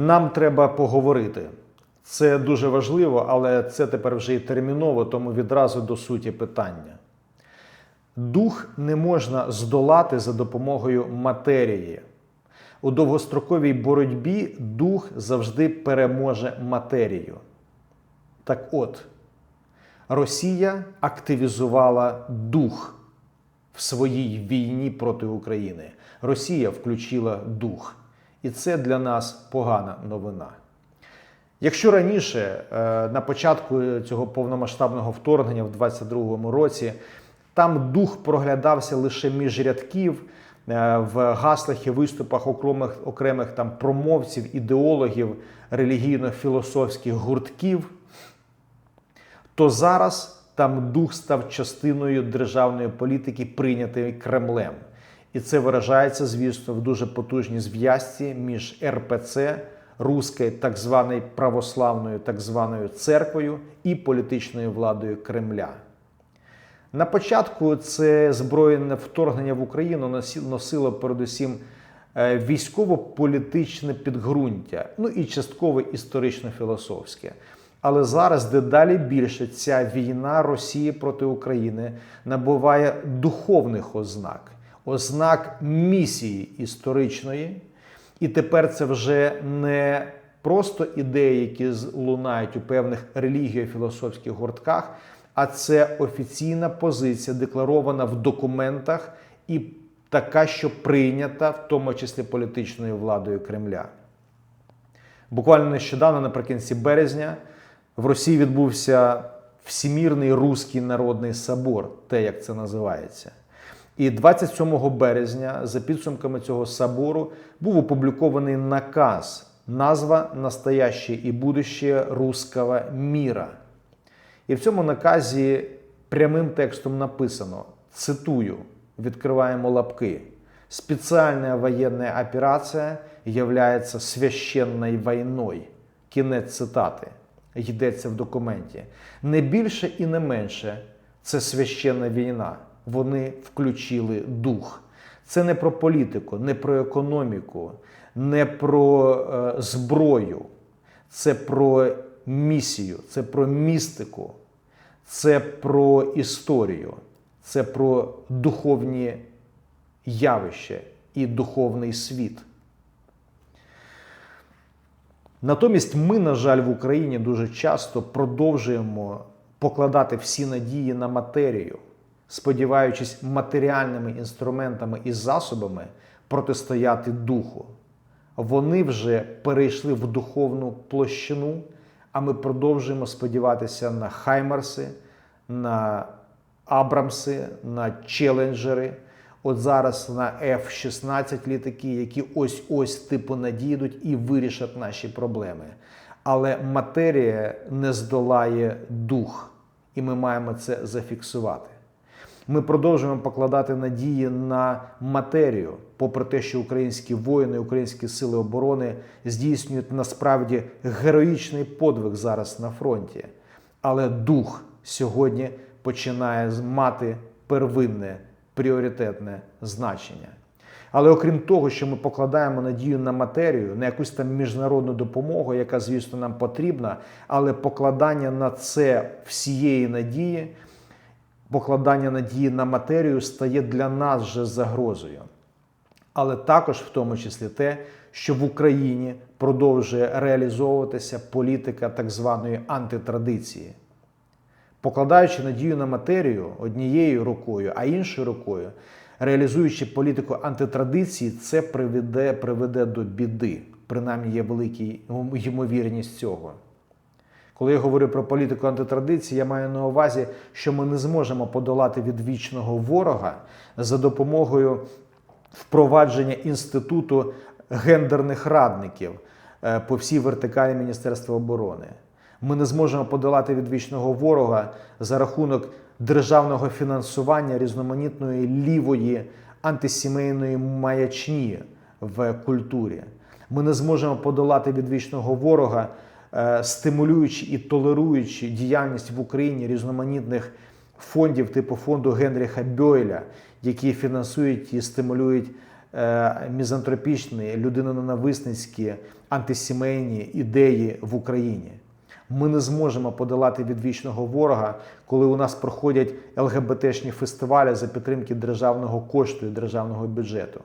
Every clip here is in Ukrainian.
Нам треба поговорити. Це дуже важливо, але це тепер вже і терміново, тому відразу до суті питання. Дух не можна здолати за допомогою матерії. У довгостроковій боротьбі дух завжди переможе матерію. Так от, Росія активізувала дух в своїй війні проти України. Росія включила дух. І це для нас погана новина. Якщо раніше, е, на початку цього повномасштабного вторгнення в 2022 році, там дух проглядався лише між рядків е, в гаслах і виступах окремих, окремих там промовців, ідеологів релігійно-філософських гуртків, то зараз там дух став частиною державної політики, прийнятої Кремлем. І це виражається, звісно, в дуже потужній зв'язці між РПЦ, Руською так званою православною так званою церквою і політичною владою Кремля. На початку це збройне вторгнення в Україну носило передусім е, військово-політичне підґрунтя, ну і частково історично-філософське. Але зараз дедалі більше ця війна Росії проти України набуває духовних ознак, ознак місії історичної. І тепер це вже не просто ідеї, які лунають у певних релігіо-філософських гуртках, а це офіційна позиція, декларована в документах і така, що прийнята, в тому числі політичною владою Кремля. Буквально нещодавно, наприкінці березня, в Росії відбувся Всімірний Руський народний собор, те, як це називається. І 27 березня, за підсумками цього собору, був опублікований наказ, назва «Настояще і будуще русского міра. І в цьому наказі прямим текстом написано: цитую, відкриваємо лапки. Спеціальна воєнна операція являється священною війною. Кінець цитати. Йдеться в документі. Не більше і не менше це священна війна. Вони включили дух. Це не про політику, не про економіку, не про е, зброю. Це про місію, це про містику, це про історію, це про духовні явища і духовний світ. Натомість ми, на жаль, в Україні дуже часто продовжуємо покладати всі надії на матерію, сподіваючись матеріальними інструментами і засобами протистояти духу. Вони вже перейшли в духовну площину, а ми продовжуємо сподіватися на Хаймерси, на Абрамси, на Челенджери. От зараз на F-16 літаки, які ось-ось типу надійдуть і вирішать наші проблеми. Але матерія не здолає дух, і ми маємо це зафіксувати. Ми продовжуємо покладати надії на матерію, попри те, що українські воїни, українські сили оборони здійснюють насправді героїчний подвиг зараз на фронті. Але дух сьогодні починає мати первинне пріоритетне значення. Але окрім того, що ми покладаємо надію на матерію, на якусь там міжнародну допомогу, яка, звісно, нам потрібна, але покладання на це всієї надії, покладання надії на матерію стає для нас вже загрозою. Але також в тому числі те, що в Україні продовжує реалізовуватися політика так званої антитрадиції. Покладаючи надію на матерію однією рукою, а іншою рукою, реалізуючи політику антитрадиції, це приведе, приведе до біди. Принаймні є велика ймовірність цього. Коли я говорю про політику антитрадиції, я маю на увазі, що ми не зможемо подолати відвічного ворога за допомогою впровадження інституту гендерних радників е, по всій вертикалі Міністерства оборони. Ми не зможемо подолати відвічного ворога за рахунок державного фінансування різноманітної лівої антисімейної маячні в культурі. Ми не зможемо подолати відвічного ворога, стимулюючи і толеруючи діяльність в Україні різноманітних фондів типу фонду Генріха Бьойля, які фінансують і стимулюють е, мізантропічні, людиноненависницькі, антисімейні ідеї в Україні. Ми не зможемо подолати відвічного ворога, коли у нас проходять ЛГБТшні фестивалі за підтримки державного кошту і державного бюджету.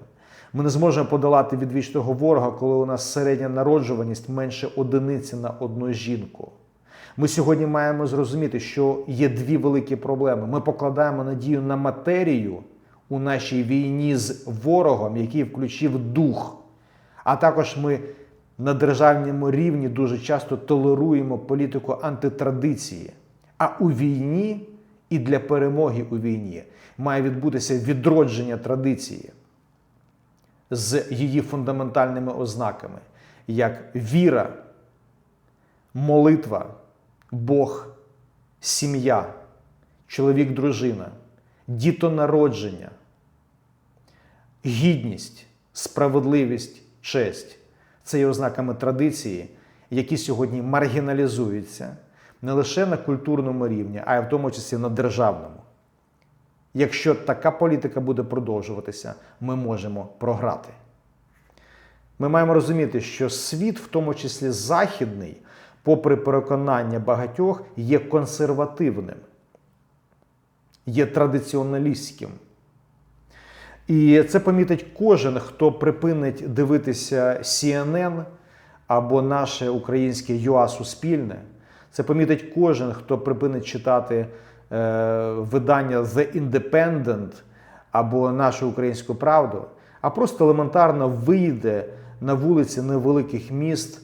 Ми не зможемо подолати відвічного ворога, коли у нас середня народжуваність менше одиниці на одну жінку. Ми сьогодні маємо зрозуміти, що є дві великі проблеми. Ми покладаємо надію на матерію у нашій війні з ворогом, який включив дух. А також ми на державному рівні дуже часто толеруємо політику антитрадиції. А у війні і для перемоги у війні має відбутися відродження традиції з її фундаментальними ознаками, як віра, молитва, Бог, сім'я, чоловік, дружина, дітонародження, гідність, справедливість, честь це є ознаками традиції, які сьогодні маргіналізуються не лише на культурному рівні, а й в тому числі на державному. Якщо така політика буде продовжуватися, ми можемо програти. Ми маємо розуміти, що світ, в тому числі західний, попри переконання багатьох, є консервативним, є традиціоналістським. І це помітить кожен, хто припинить дивитися CNN або наше українське ЮА Суспільне. Це помітить кожен, хто припинить читати видання The Independent або нашу українську правду, а просто елементарно вийде на вулиці невеликих міст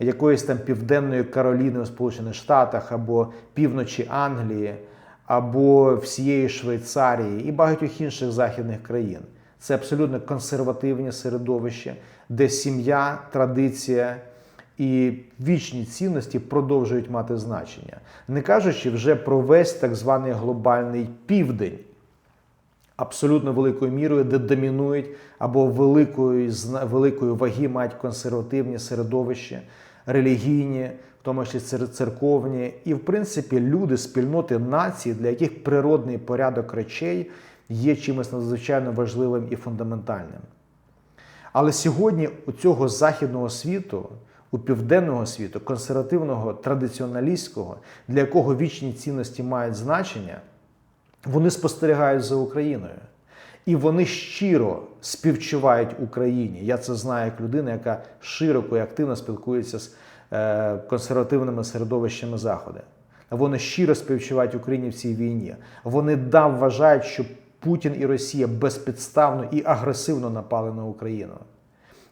якоїсь там південної Кароліни у Сполучених Штатах або півночі Англії або всієї Швейцарії і багатьох інших західних країн. Це абсолютно консервативні середовище, де сім'я, традиція і вічні цінності продовжують мати значення, не кажучи вже про весь так званий глобальний південь. Абсолютно великою мірою, де домінують або великої великої ваги мають консервативні середовища, релігійні, в тому числі церковні, і, в принципі, люди, спільноти нації, для яких природний порядок речей є чимось надзвичайно важливим і фундаментальним. Але сьогодні у цього західного світу, у південного світу, консервативного, традиціоналістського, для якого вічні цінності мають значення, вони спостерігають за Україною. І вони щиро співчувають Україні. Я це знаю як людина, яка широко і активно спілкується з е, консервативними середовищами Заходу. Вони щиро співчувають Україні в цій війні. Вони да вважають, що Путін і Росія безпідставно і агресивно напали на Україну.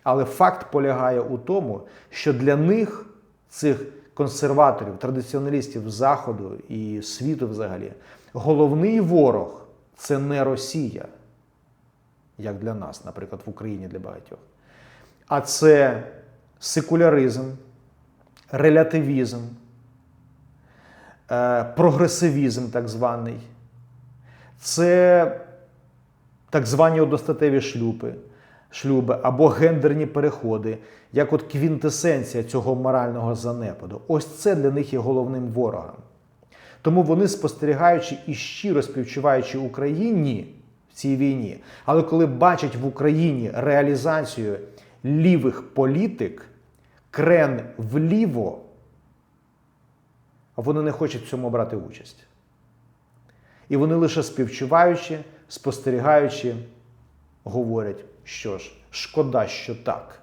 Але факт полягає у тому, що для них, цих консерваторів, традиціоналістів Заходу і світу взагалі, головний ворог це не Росія як для нас, наприклад, в Україні для багатьох. А це секуляризм, релятивізм, е, прогресивізм так званий, це так звані одностатеві шлюби, шлюби або гендерні переходи, як от квінтесенція цього морального занепаду. Ось це для них є головним ворогом. Тому вони, спостерігаючи і щиро співчуваючи Україні, в цій війні. Але коли бачать в Україні реалізацію лівих політик, крен вліво, вони не хочуть в цьому брати участь. І вони лише співчуваючи, спостерігаючи, говорять, що ж, шкода, що так.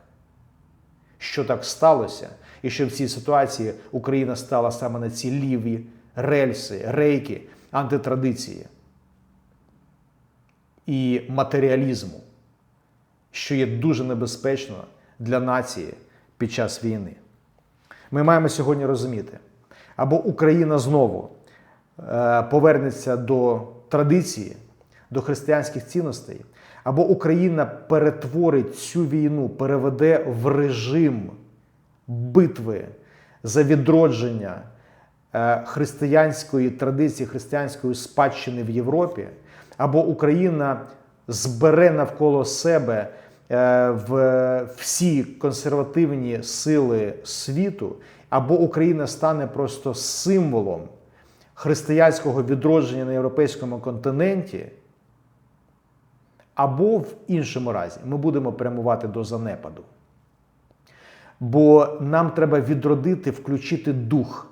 Що так сталося, і що в цій ситуації Україна стала саме на ці ліві рельси, рейки антитрадиції і матеріалізму, що є дуже небезпечно для нації під час війни. Ми маємо сьогодні розуміти, або Україна знову е, повернеться до традиції, до християнських цінностей, або Україна перетворить цю війну, переведе в режим битви за відродження е, християнської традиції, християнської спадщини в Європі або Україна збере навколо себе е, в всі консервативні сили світу, або Україна стане просто символом християнського відродження на європейському континенті, або в іншому разі ми будемо прямувати до занепаду. Бо нам треба відродити, включити дух.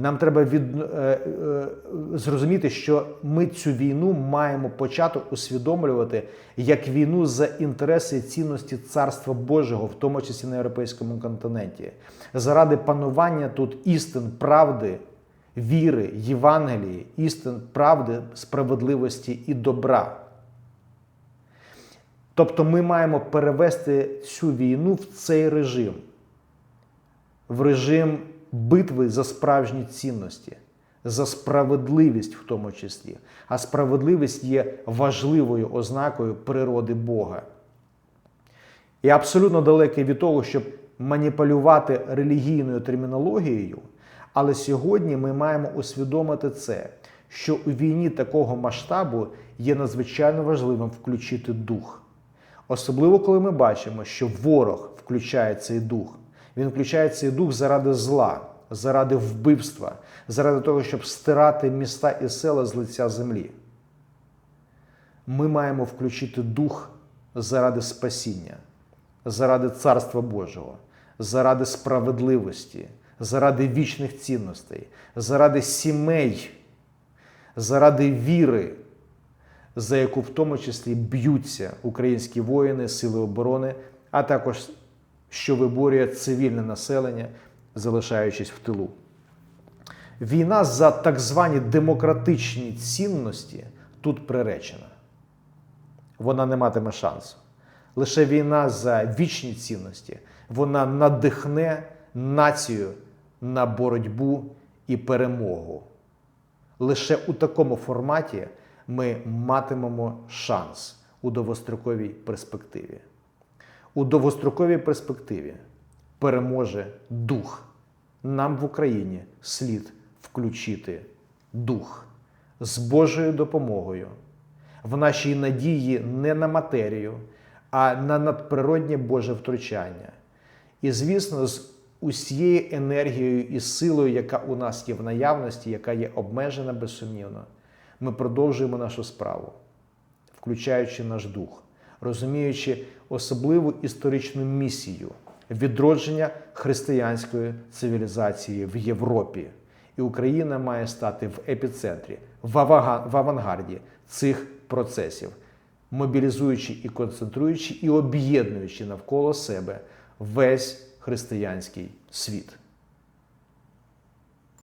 Нам треба від, е, е, зрозуміти, що ми цю війну маємо почати усвідомлювати як війну за інтереси і цінності Царства Божого, в тому числі на європейському континенті, заради панування тут істин, правди, віри, Євангелії, істин, правди, справедливості і добра. Тобто ми маємо перевести цю війну в цей режим, в режим битви за справжні цінності, за справедливість в тому числі. А справедливість є важливою ознакою природи Бога. Я абсолютно далекий від того, щоб маніпулювати релігійною термінологією, але сьогодні ми маємо усвідомити це, що у війні такого масштабу є надзвичайно важливим включити дух. Особливо, коли ми бачимо, що ворог включає цей дух. Він включає цей дух заради зла, заради вбивства, заради того, щоб стирати міста і села з лиця землі. Ми маємо включити дух заради спасіння, заради Царства Божого, заради справедливості, заради вічних цінностей, заради сімей, заради віри, за яку в тому числі б'ються українські воїни, сили оборони, а також що виборює цивільне населення, залишаючись в тилу. Війна за так звані демократичні цінності тут приречена. Вона не матиме шансу. Лише війна за вічні цінності вона надихне націю на боротьбу і перемогу. Лише у такому форматі ми матимемо шанс у довгостроковій перспективі. У довгостроковій перспективі переможе дух. Нам в Україні слід включити дух з Божою допомогою в нашій надії не на матерію, а на надприроднє Боже втручання. І, звісно, з усією енергією і силою, яка у нас є в наявності, яка є обмежена безсумнівно, ми продовжуємо нашу справу, включаючи наш дух, розуміючи особливу історичну місію відродження християнської цивілізації в Європі. І Україна має стати в епіцентрі, в авангарді цих процесів, мобілізуючи і концентруючи, і об'єднуючи навколо себе весь християнський світ.